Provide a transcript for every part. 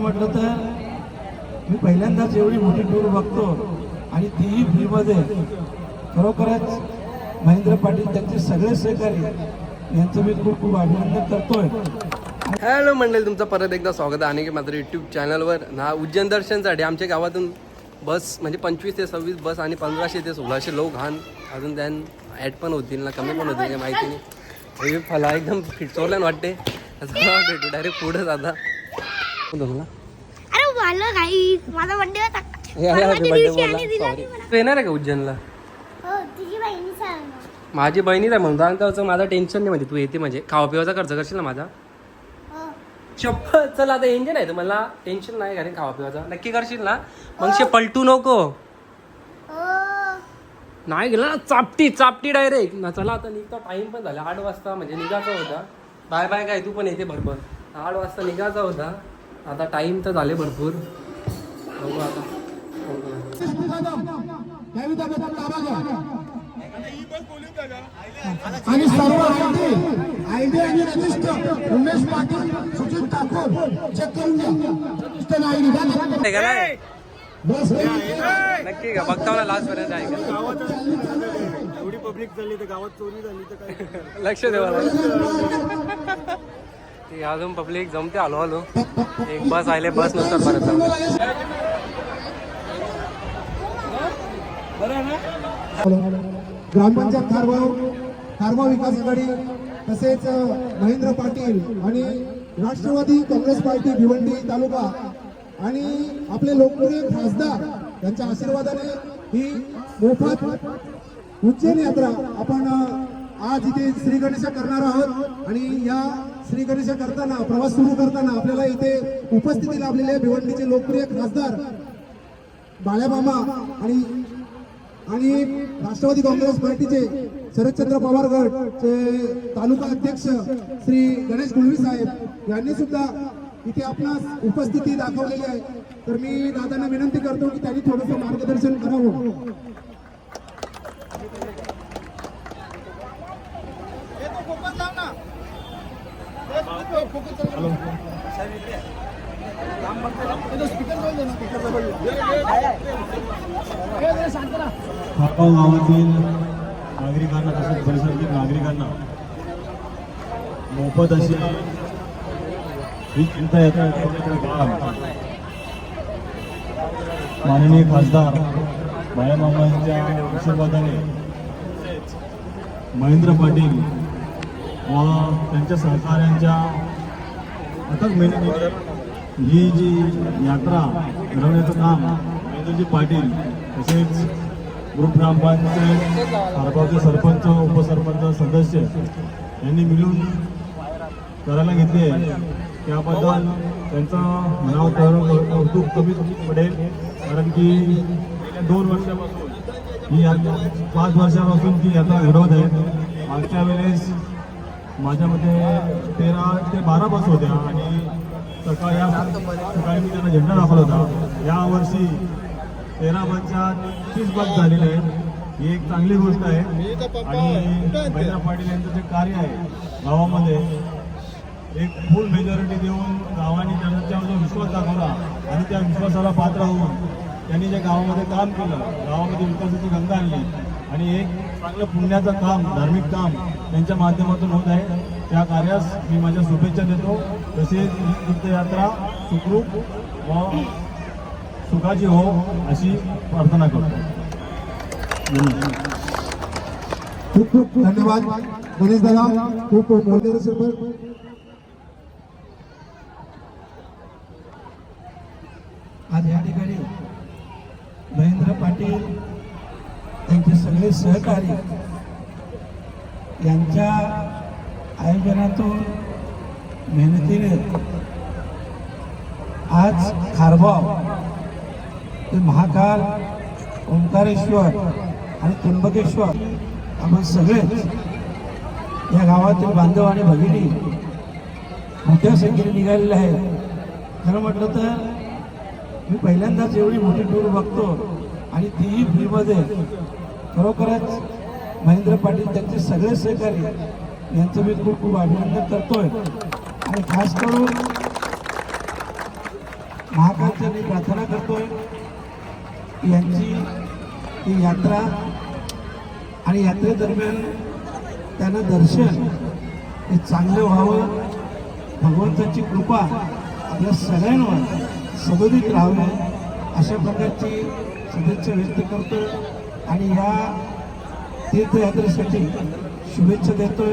म्हटलं तर मी पहिल्यांदाच एवढी मोठी टूर बघतो आणि तीही फ्रीमध्ये खरोखरच महेंद्र पाटील त्यांचे सगळे सहकारी यांचं मी खूप खूप अभिनंदन करतोय. हॅलो मंडळी तुमचं परत एकदा स्वागत आहे आणि की माझं यूट्यूब चॅनलवर ना उज्जैन दर्शनसाठी आमच्या गावातून बस म्हणजे पंचवीस ते सव्वीस बस आणि पंधराशे ते सोळाशे लोक घाण अजून त्यान ॲड पण होतील ना कमी पण होतील माहिती नाही हे फला एकदम फिटचोरल्यान वाटते. असं भेटू डायरेक्ट पुढं जाता. अरे काही माझा बर्थडे होता. येणार आहे का उज्जैनला? हो तुझी बहिणी सांग माझी बहिणीच आहे म्हणतो आणि त्याचं माझं टेन्शन नाही म्हणजे तू येते म्हणजे. खावा पिवाचा खर्च करशील ना माझा? हो. चप्प चल आता इंजन आहे. तर मला टेन्शन नाही कारण खावा पिवाचा नक्की करशील ना? मग शे पलटू नको. हो. नाही गेला ना चापटी चापटी डायरेक्ट ना चला आता निघतो. टाइम पण झाला. आठ वाजता म्हणजे निघायचा होता. बाय बाय काय तू पण येते भरपूर आठ वाजता निघायचा होता. आता टाइम तर झाले भरपूर. बघू आता. आणि सर्व आयडी आयडी आणि रजिस्टर उमेश पाटील सुजित ठाकूर चेक करून घ्या. रजिस्टर आयडी नक्की का बघता मला लास्ट पर्यंत आहे का एवढी पब्लिक चालली तर गावात चोरी झाली तर काय लक्ष देवा ते अजून पब्लिक जमते आलो आलो एक बस आले बस नंतर परत ग्रामपंचायत कारभार कारभार विकास आघाडी तसेच महेंद्र पाटील आणि राष्ट्रवादी काँग्रेस पार्टी भिवंडी तालुका आणि आपले लोकप्रिय खासदार यांच्या आशीर्वादाने ही मोफत उज्जैन यात्रा आपण आज इथे श्रीगणेशा करणार आहोत आणि या श्री गणेश करताना प्रवास सुरू करताना आपल्याला इथे उपस्थिती लाभलेले भिवंडीचे लोकप्रिय खासदार बाळ्यामामा आणि आणि राष्ट्रवादी काँग्रेस पार्टीचे शरदचंद्र पवार गटचे तालुका अध्यक्ष श्री गणेश गुळवी साहेब यांनी सुद्धा इथे आपणास उपस्थिती दाखवलेली आहे. तर मी दादांना विनंती करतो की त्यांनी थोडंसं मार्गदर्शन करावं. खापाव गावातील नागरिकांना तसेच परिसरातील नागरिकांना मोफत अशी ही चिंता येत माननीय खासदार बाळामामांच्या आशीर्वादाने महेंद्र पाटील व त्यांच्या सहकाऱ्यांच्या अथक मेहनतीने ही जी यात्रा घडवण्याचं काम महेंद्रजी पाटील तसेच ग्रुप ग्रामपंचायत खारगावचे सरपंच उपसरपंच सदस्य यांनी मिळून करायला घेतले त्याबद्दल त्यांचं म्हणावं तर कौतुक कमी पडेल कारण की दोन वर्षापासून ही यात्रा पाच वर्षापासून ती यात्रा घडवत आहे. मागच्या वेळेस माझ्या मते तेरा ते बारा बस होत्या आणि सकाळी या सकाळी मी त्यांना झेंडा दाखवला होता. यावर्षी तेरा बसच्या तीस बस झालेले आहेत. ही एक चांगली गोष्ट आहे. आणि महेंद्र पाटील यांचं जे कार्य आहे गावामध्ये एक फुल मेजॉरिटी देऊन गावाने त्यांच्यावर जो विश्वास दाखवला आणि त्या विश्वासाला पात्र होऊन त्यांनी जे गावामध्ये काम केलं गावामध्ये विकासाची गंगा आणली आणि एक चांगलं पुण्याचं काम धार्मिक काम त्यांच्या माध्यमातून होत आहे. त्या कार्यास मी माझ्या शुभेच्छा देतो. तसेच ही तीर्थयात्रा सुखरूप व सुखाची हो अशी प्रार्थना करतो. खूप खूप धन्यवाद. गणेश दादा खूप खूप आज या ठिकाणी महेंद्र पाटील त्यांचे सगळे सहकारी यांच्या आयोजनातून मेहनतीने आज खारबाव ते महाकाल ओंकारेश्वर आणि त्र्यंबकेश्वर आपण सगळेच या गावातील बांधव आणि भगिनी मोठ्या संख्येने निघालेले आहेत. खरं म्हटलं तर मी पहिल्यांदाच एवढी मोठी टूर बघतो आणि तीही फ्रीमध्ये खरोखरच महेंद्र पाटील त्यांचे सगळे सहकारी यांचं मी खूप खूप अभिनंदन करतोय. आणि खास करून महाकालच्या मी प्रार्थना करतोय. यांची ही यात्रा आणि यात्रेदरम्यान त्यांना दर्शन हे चांगलं व्हावं. भगवंताची कृपा आपल्या सगळ्यांवर सदोदित राहावी अशा प्रकारची सदिच्छा व्यक्त करतो आणि या तीर्थयात्रेसाठी शुभेच्छा देतोय.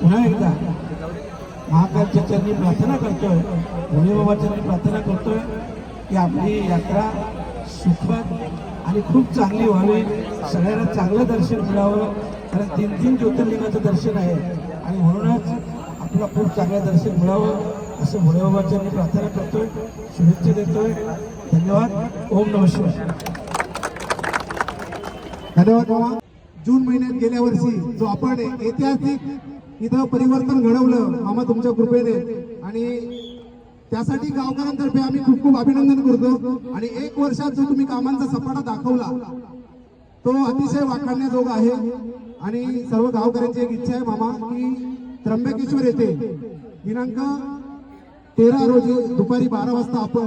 पुन्हा एकदा महाकालच्या चरणी प्रार्थना करतोय. भोलेबाबाच्या प्रार्थना करतोय की आपली यात्रा सुखद आणि खूप चांगली व्हावी. सगळ्यांना चांगलं दर्शन मिळावं कारण तीन तीन ज्योतिर्लिंगाचं दर्शन आहे. आणि म्हणूनच आपलं खूप चांगलं दर्शन मिळावं असं भोलेबाबाच्या मी प्रार्थना करतोय. शुभेच्छा देतोय. धन्यवाद. ओम नमस्कार धन्यवाद बाबा. जून महिन्यात गेल्या वर्षी जो आपण ऐतिहासिक इथं परिवर्तन घडवलं मामा तुमच्या कृपेने. आणि त्यासाठी गावकऱ्यांतर्फे आम्ही खूप खूप अभिनंदन करतो. आणि एक वर्षात जो तुम्ही कामांचा सपाटा दाखवला तो अतिशय वाखाणण्याजोगा आहे. आणि सर्व गावकऱ्यांची एक इच्छा आहे मामा की त्र्यंबकेश्वर येथे दिनांक तेरा रोजी दुपारी बारा वाजता आपण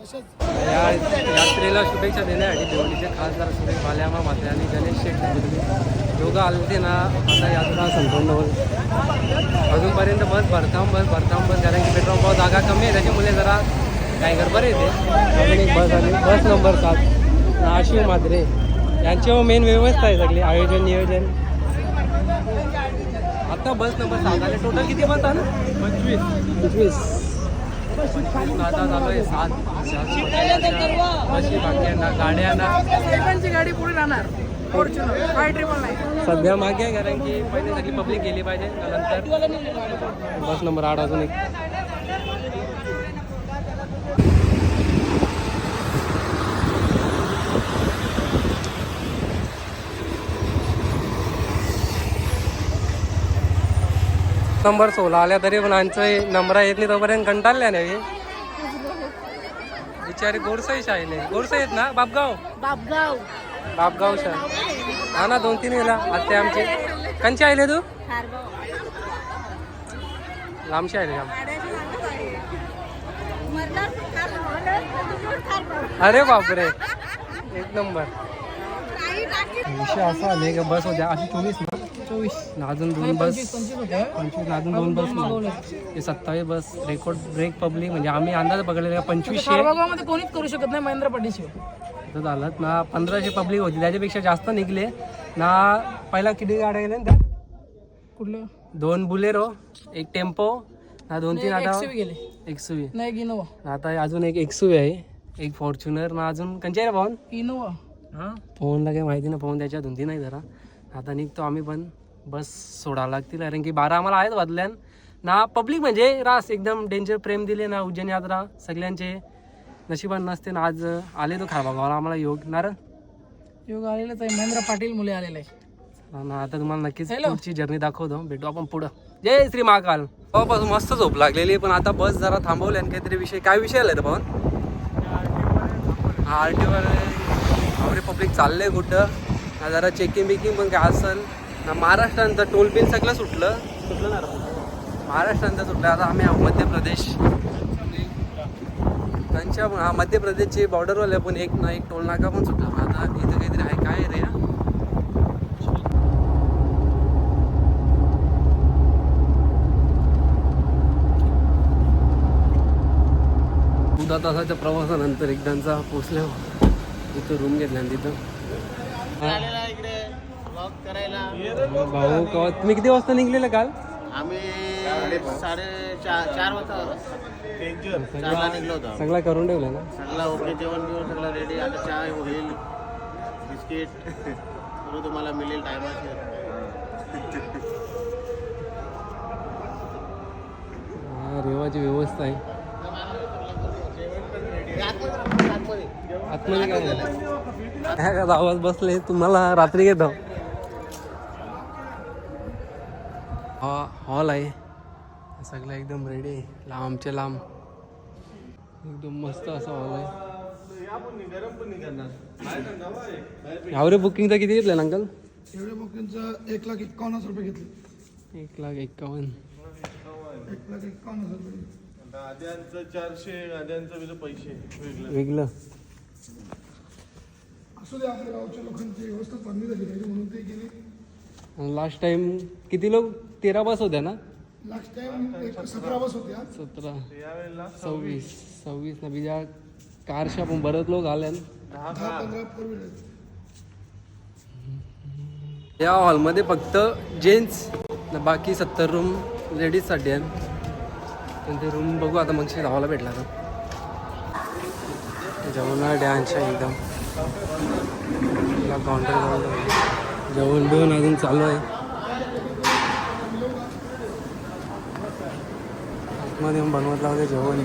या यात्रेला शुभेच्छा देण्यासाठी भिवंडीचे खासदार सुरेश बाल्यामा मात्रे आणि गणेश शेठ ठाकरे दोघं आले ते ना आता यात्रा संपन्न होईल. अजूनपर्यंत बस भरताम बस भरताम बस कारण की पेट्रोल पंप जागा कमी आहे त्याच्यामुळे जरा काही गडबड येते अजून एक बस आली बस नंबर सात आशिव मात्रे यांच्यावर मेन व्यवस्था आहे सगळी आयोजन नियोजन. आता बस नंबर सात आले. टोटल किती बस आलं? पंचवीस. पंचवीस. पंचवीस सात बशी बाकी गाड्यांना. गाडी पुढे राहणार. फॉर्च्युनर फाय ट्रिपल नाही. सध्या मागे आहे कारण की पहिले सगळी पब्लिक गेली पाहिजे त्यानंतर बस नंबर आठ अजून एक. नंबर सोळा आल्या तरी पण आमचं नंबर येत नाही तोपर्यंत कंटाळल्या नाही. बिचारी गोरसाई शाळेले गोरसाई आहेत ना? बापगाव? बापगाव. बापगाव शाळा हा ना दोन तीन वेळा. आत्या आमची. कंची आले तू? लांबशी आले लांब अरे बापरे. एक नंबर. विषय असा आले का बस होत्या अशी चोवीस ना चोवीस ना अजून दोन बस पंचवीस ना अजून दोन बस ते सत्तावीस बस रेकॉर्ड ब्रेक पब्लिक म्हणजे आम्ही अंदाज पकडलेला पंचवीसशे. कोणीच करू शकत नाही महेंद्र पाटीशिवाय तर झालं ना पंधराशे पब्लिक होती त्याच्यापेक्षा जास्त निघले. ना पहिला किती गाड्या गेल्या ना त्या कुठलं दोन बुलेरो एक टेम्पो ना दोन तीन आता एक्सवी गेले. एक्सुवी नाही एक इनोवा आता अजून एक एक्सुवी आहे एक फॉर्च्युनर ना अजून कंचे रे इनोवा हां? पवनला काही माहिती नाही पवन त्याच्या धुंदी नाही जरा. आता निघतो आम्ही पण. बस सोडावं लागतील कारण की बारा आम्हाला आहेत बदल्यान ना पब्लिक म्हणजे रास एकदम डेंजर प्रेम दिले ना उज्जैन यात्रा सगळ्यांचे. नशिबान नसते ना आज आले तो खारबागावाला आम्हाला योग. नार योग आलेलाच आहे महेंद्र पाटील मुले आलेला ना आता तुम्हाला नक्कीच. पुढची जर्नी दाखवतो. भेटू आपण पुढं. जय श्री महाकाल. पासून मस्त झोप लागलेली पण आता बस जरा थांबवली आणि काहीतरी विषय काय विषय आलाय रे पवन? हा आर टी वर पब्लिक चाललंय कुठं? जरा चेकिंग बिकिंग पण काय असेल. महाराष्ट्रांचं टोल बिल सगळं सुटलं. सुटलं ना महाराष्ट्रांचं सुटलं. आता आम्ही मध्य प्रदेश. त्यांच्या हा मध्य प्रदेशचे बॉर्डरवाले पण एक ना एक टोल नाका पण सुटला. आता इथं काहीतरी आहे. काय रे हा? चौदा तासाच्या प्रवासानंतर एकदाचा पोचल्या तिथं. रूम घेतल्या भाऊ केव्हा तुम्ही किती वाजता निघलेलं काल? आम्ही साडे चार चार वाजता चारला निघलो होतो सगळा करून ठेवला ना? सगळं ओके जेवण बिवण सगळं रेडी आता चहा होईल बिस्किट. करू तुम्हाला मिळेल टायमाशी हा, रेवाची व्यवस्था आहे. आतमध्ये. काय? आवाज बसले तुम्हाला रात्री घेतो हा हॉल आहे. सगळं एकदम रेडी आहे लांबचे लांब. एकदम मस्त असा हॉल आहे. यावरे बुकिंगचं किती घेतलं अंकल? एवढ्या बुकिंगचं एक लाख एकावन्न हजार रुपये घेतले. एक लाख एक्कावन्न एक लाख एकावन्न हजार रुपये. आद्यांचं चारशे आद्यांचं पैसे. वेगळं. वेगळं. असू दे आपल्या गावच्या लोकांची व्यवस्था चांगली झाली पाहिजे म्हणून ते गेले लास्ट टाइम किती लोक? तेरा बस होत्या ना? लास्ट टाइम एक सतरा बस होत्या सतरा. यावेळेला सव्वीस. सव्वीस. ना बिजा कारशा पण बरेच लोक आले दहा पंधरा फोर व्हीलर या हॉलमध्ये फक्त जेंट्स. बाकी सत्तर रूम लेडीजसाठी आहे. पण ते रूम बघू आता मग धावायला भेटला तर. जेवण डॅन्स आहे एकदम. काउंटर जाऊन. जेवण बिवण अजून चालू आहे. आतमध्ये येऊन बनवत लावते जेवण.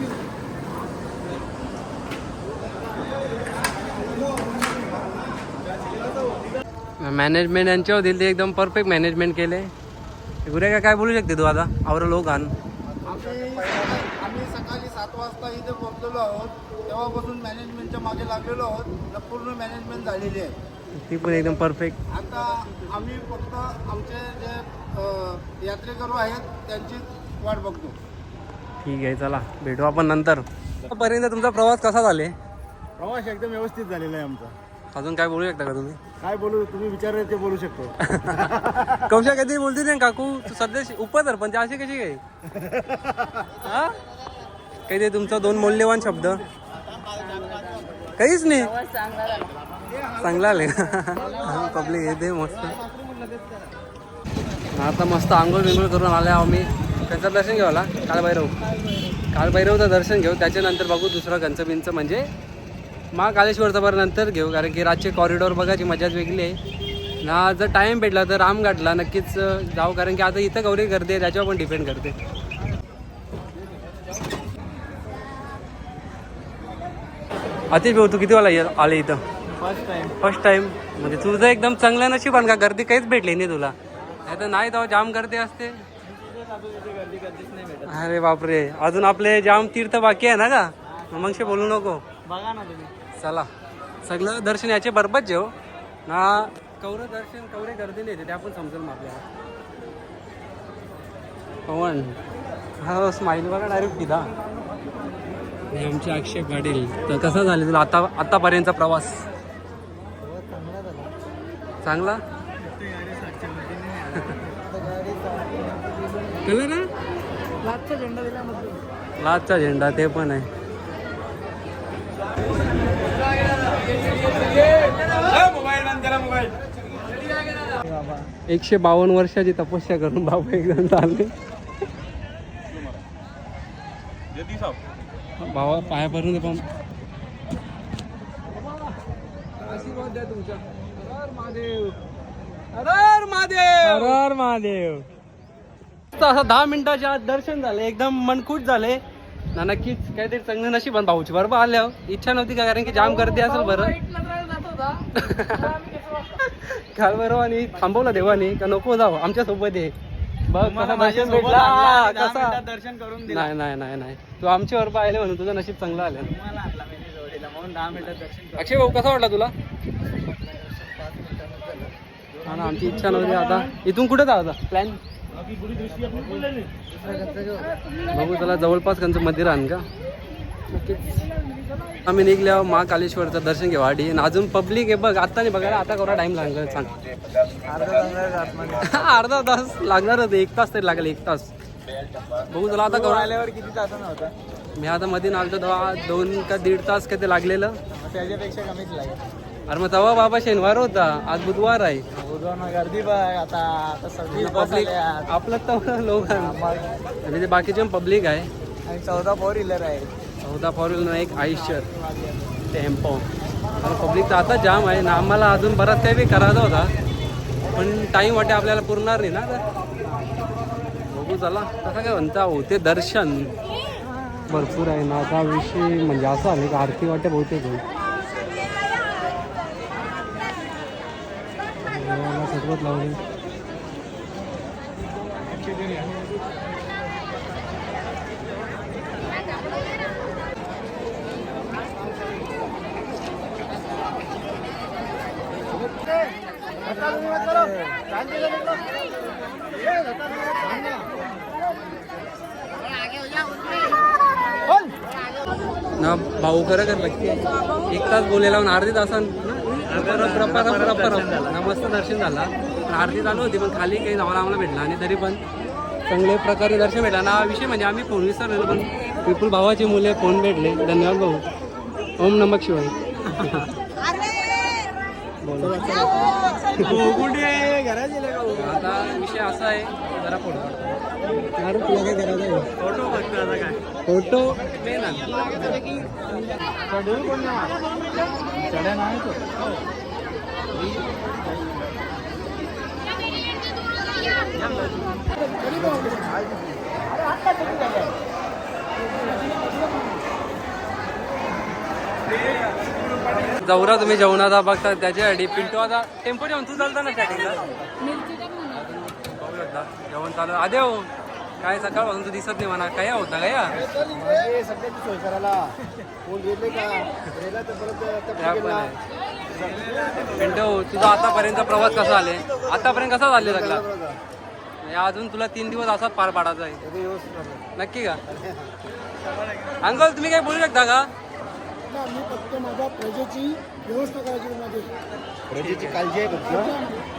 मॅनेजमेंट यांच्यावर दिली ते एकदम परफेक्ट मॅनेजमेंट केले. गुरे का काय बोलू शकते तू आता? आवर लोक आण आम्ही सकाळी सात वाजता इथे पोहोचलेलो आहोत. तेव्हापासून मॅनेजमेंटच्या मागे लागलेलो आहोत. तर पूर्ण मॅनेजमेंट झालेली आहे. ती पण एकदम परफेक्ट आता आम्ही फक्त आमचे जे यात्रेकरू आहेत त्यांची वाट बघतो. ठीक आहे चला. भेटू आपण नंतर. पर्यंत तुमचा प्रवास कसा झाले? प्रवास एकदम व्यवस्थित झालेला आहे आमचा. अजून काय बोलू शकता का तुम्ही? काय बोलू तुम्ही विचारले ते बोलू शकतो. कौशा काहीतरी बोलते ना काकू? तू सध्या पण ते अशी कशी काय? हा? काहीतरी तुमचा दोन मौल्यवान शब्द. काहीच नाही. चांगला आले पब्लिक येते मस्त. आता मस्त आंघोळ बिंघोळ करून आले आम्ही. त्यांचं दर्शन घेऊ आला काळभैरव काळभैरवचं दर्शन घेऊ त्याच्यानंतर बघू दुसरं गंचबिंचं म्हणजे महाकालेश्वरचं बरं नंतर घेऊ कारण की रातचे कॉरिडॉर बघायची मजाच वेगळी आहे. ना जर टाईम भेटला तर रामघाटला नक्कीच जाऊ कारण की आता इथं गौरी गर्दी आहे त्याच्यावर पण डिपेंड करते. अतिश भाऊ तू किती वाला ये- आले इथं? फर्स्ट टाइम फर्स्ट टाइम म्हणजे तुझं एकदम चांगलं नशीब का गर्दी काहीच भेटली नाही तुला? नाही तर नाही तेव्हा जाम गर्दी असते. अरे बापरे. अजून आपले जाम तीर्थ बाकी आहे ना का? मग बोलू नको. बघा ना तुम्ही. चला. सगळं दर्शन याचे बरोबर जेव ना कौर दर्शन कवरे गर्दी नाही ते आपण समजेल मग आपल्याला. पवन हा स्माईल बघा डायरेक्ट आणि आमचे अक्षय पाटील तर कसा झाले तुला आता आतापर्यंतचा प्रवास? चांगला? कळलं ना लाचचा झेंडा दिल्यामध्ये लाचचा झेंडा ते पण आहे. एकशे बावन्न वर्षाची तपस्या करून बाबा एकदम चालले. भावा पाया पडून पण महादेव. हर महादेव. महादेव असं दहा मिनिटाच्या आत दर्शन झाले एकदम मनखुश झाले. ना नक्कीच काहीतरी चांगलं नशीब आहे भाऊची बरोबर आल्यावर इच्छा नव्हती का कारण की जाम गर्दी असेल बरं. काल बरोबर आणि थांबवलं देवाने का नको जाऊ आमच्यासोबत आहे बघ कसा दर्शन भेटला. कसा? दर्शन करून नाही नाही नाही नाही. तू आमच्या बरोबर पाहिले म्हणून तुझं नशीब चांगलं आलं. अक्षय भाऊ कसा वाटला तुला? हा ना आमची इच्छा नव्हती आता. इथून कुठे जायचा प्लॅन बघू त्याला जवळपास त्यांचं मंदिर आण का आम्ही निघल्यावर महाकालेश्वरचं दर्शन घेऊ आधी आणि अजून पब्लिक आहे बघ आता नाही बघायला आता करा टाइम लागला सांग. अर्धा तास लागणार होते एक तास तरी लागेल एक तास. बघू तुला आता करू आल्यावर किती होता मी आता मध्ये आलतो तेव्हा दोन का दीड तास काय ते लागलेलं. त्याच्यापेक्षा कमीच लागेल. अरे मग तेव्हा बाबा शनिवार होता. आज बुधवार आहे. बुधवार गर्दी बघ आता आता सगळी पब्लिक आपलं तर लोक आणि ते बाकीचे पब्लिक आहे. आणि चौदा फोर व्हीलर आहे. चौदा फोर व्हीलर एक आयुष्य. टेम्पो आणि पब्लिक तर आता जाम आहे. ना आम्हाला अजून बराच काही बी करायचा होता. पण टाईम वाटे आपल्याला पुरणार नाही ना बघू चला. कसं काय म्हणता हो ते दर्शन. भरपूर आहे ना. आता विषय म्हणजे असं का आरती वाटते बहुतेक होईल देवाला लावले ना भाऊ खरं कर लागते. एक तास बोलायला अर्धी तासान प्रपार प्रपार रप- मस्त दर्शन झाला. पण आरती चालू होती पण खाली काही जाऊन आम्हाला भेटला आणि तरी पण चांगल्या प्रकारे दर्शन भेटला. ना विषय म्हणजे आम्ही फोन विसरलेलो पण विपुल भावाचे मुले फोन भेटले. धन्यवाद भाऊ. ओम नमक शिवाय. आता विषय असा आहे जरा फोटो काय फोटो काय. जवरा तुम्ही जेवणाचा बघता त्याच्यासाठी पिंटू आता टेम्पो जेवण तू चालता ना स्टार्टिंगला बघू शकता जेवण चालू आदे हो. काय सकाळपासून तू दिसत नाही म्हणा. काय होता काय सोय करायला. पिंटू तुझा आतापर्यंत प्रवास कसा आले? आतापर्यंत कसा झाले लागला म्हणजे अजून तुला तीन दिवस असाच पार पाडायचा आहे. नक्की का? अंकल तुम्ही काही बोलू शकता का? मी फक्त माझ्या प्रजेची व्यवस्था करायची माझी. प्रजेची काळजी आहे फक्त